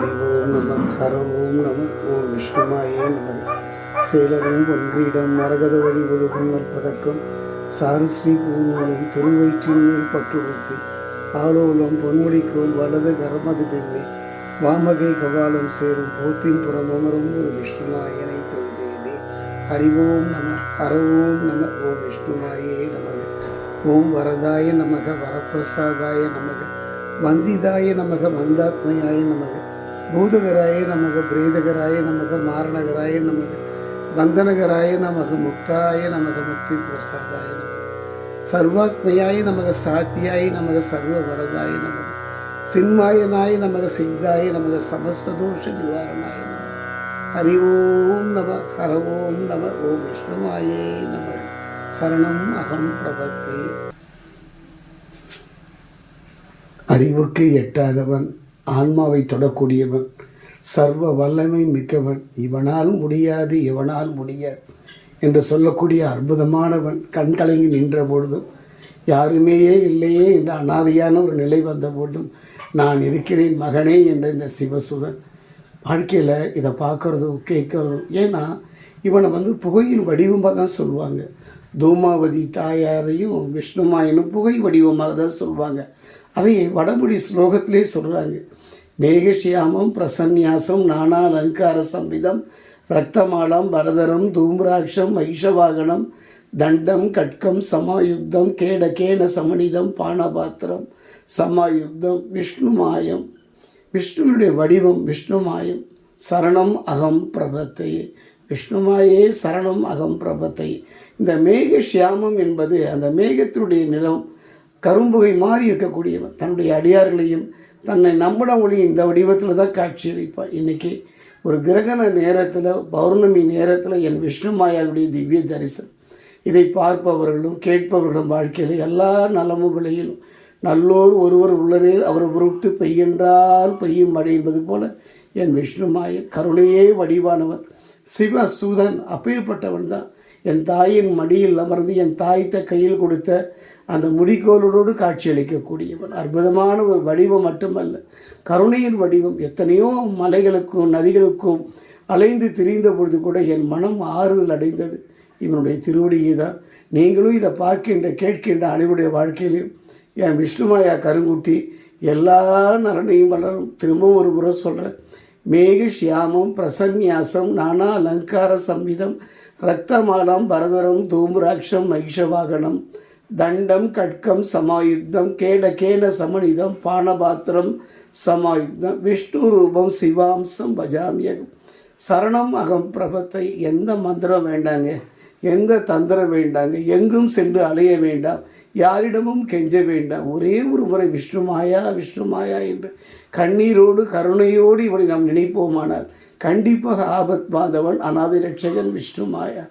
ஹரி ஓம் நம ஹர ஓம் நம ஓம் விஷ்ணுமாயே நம சேலரும் பொன்கிரீடம் மரகத வழி ஒழுகும் பதக்கம் சாருஸ்ரீ பூநூலும் திருவயிற்றின் மேல் பட்டுடுத்தி. ஆலோலம் பொன்முடிக்கோள் வலது கரமது பெண்ணே வாமகை கபாலம் சேரும் போத்தின் புறமமரும் ஒரு விஷ்ணுமாயனை தொழுதேனே. ஹரிவோம் ஓம் நம ஹரவோம் ஓம் நம. ஓம் விஷ்ணுமாயே நமக. ஓம் வரதாய நமக வரப்பிரசாதாய நமக. வந்திதாய நமக வந்தாத்மையாய நமக. பூதகராய நமக பிரேதகராய நமக மாரணகராய நமக வந்தனகராய நமக முக்தாய நமக முக்தி பிரசாதாய நமக சர்வாத்மயாய நமக சாத்தியாய நமக சர்வ வரதாய நமக சின்மாயனாய நமக சித்தாய நமக சமஸ்ததோஷ நிவாரணாய நமக ஹரி ஓம் நம ஹர ஓம் நம ஓம் விஷ்ணுமாயே நம சரணம் அகம் பிரபத்தே அறிவுக்கு எட்டாதவன் ஆன்மாவை தொடக்கூடியவன் சர்வ வல்லமை மிக்கவன். இவனால் முடியாது இவனால் முடியாது என்று சொல்லக்கூடிய அற்புதமானவன் கண் கலங்கி நின்ற பொழுதும் யாருமேயே இல்லையே என்ற அனாதையான ஒரு நிலை வந்த பொழுதும் நான் இருக்கிறேன் மகனே என்ற இந்த சிவசுதன் வாழ்க்கையில் இதை பார்க்குறதும் கேட்குறதும் ஏன்னா இவனை வந்து புகையின் வடிவமாக தான் சொல்லுவாங்க. தூமாவதி தாயாரையும் விஷ்ணுமாயனும் புகை வடிவமாக தான் சொல்லுவாங்க. அதை வடமொழி ஸ்லோகத்திலே சொல்கிறாங்க மேகஷியாமம் பிரசன்யாசம் நானா அலங்கார சம்பிதம் ரத்தமாலம் பரதரம் தூம்ராட்சம் வைஷவாகனம் தண்டம் கட்கம் சமாயுக்தம் கேட சமனிதம் பானபாத்திரம் சமாயுக்தம் விஷ்ணுமாயம். விஷ்ணுனுடைய வடிவம் விஷ்ணுமாயம். சரணம் அகம் பிரபத்தை. விஷ்ணுமாயே சரணம் அகம் பிரபத்தை. இந்த மேக சியாமம் என்பது அந்த மேகத்தினுடைய நிலம் கரும்புகை மாறி இருக்கக்கூடியவன். தன்னுடைய அடியார்களையும் தன்னை நம்பினவங்களையும் இந்த வடிவத்தில் தான் காட்சியளிப்பான் இன்றைக்கி ஒரு கிரகண நேரத்தில் பௌர்ணமி நேரத்தில் என் விஷ்ணு மாயாவுடைய திவ்ய தரிசனம். இதை பார்ப்பவர்களும் கேட்பவர்களும் வாழ்க்கையில் எல்லா நலமும் விளையிலும் நல்லோர் ஒருவர் உள்ளதே அவர் பொருட்டு பெய்யென்றால் பெய்யும் மழை என்பது போல என் விஷ்ணுமாயன் கருணையே வடிவானவன் சிவ சூதன் அப்பேற்பட்டவன் தான் என் தாயின் மடியில் அமர்ந்து என் தாய்த்த கையில் கொடுத்த அந்த முடிக்கோலோடு காட்சியளிக்கக்கூடியவன். அற்புதமான ஒரு வடிவம் மட்டுமல்ல கருணையின் வடிவம். எத்தனையோ மலைகளுக்கும் நதிகளுக்கும் அலைந்து திரிந்த பொழுது கூட என் மனம் ஆறுதல் அடைந்தது. இவனுடைய திருவடியை தான் நீங்களும் இதை பார்க்கின்ற கேட்கின்ற அனைவருடைய வாழ்க்கையிலையும் என் விஷ்ணுமாயா கருங்குட்டி எல்லா நலனையும் வளரும். திரும்பவும் ஒரு முறை சொல்கிறேன் மேக ஷியாமம் பிரசன்யாசம் நானா அலங்கார சம்விதம் ரத்தமாலம் பரதரம் தூம்ராட்சம் மகிஷவாகனம் தண்டம் கட்கம் சமாயுக்தம் கேட கேன சமனிதம் பானபாத்திரம் சமாயுக்தம் விஷ்ணு ரூபம் சிவாம்சம் பஜாமியகம் சரணம் அகம் பிரபத்தை எந்த மந்திரம் வேண்டாங்க? எந்த தந்திரம் வேண்டாங்க? எங்கும் சென்று அலைய வேண்டாம். யாரிடமும் கெஞ்ச வேண்டாம். ஒரே ஒரு முறை விஷ்ணுமாயா விஷ்ணுமாயா என்று. கண்ணீரோடு கருணையோடு இவனை நாம் நினைப்போமானால் கண்டிப்பாக ஆபத் மாதவன் அநாதி ரட்சகன் விஷ்ணுமாயா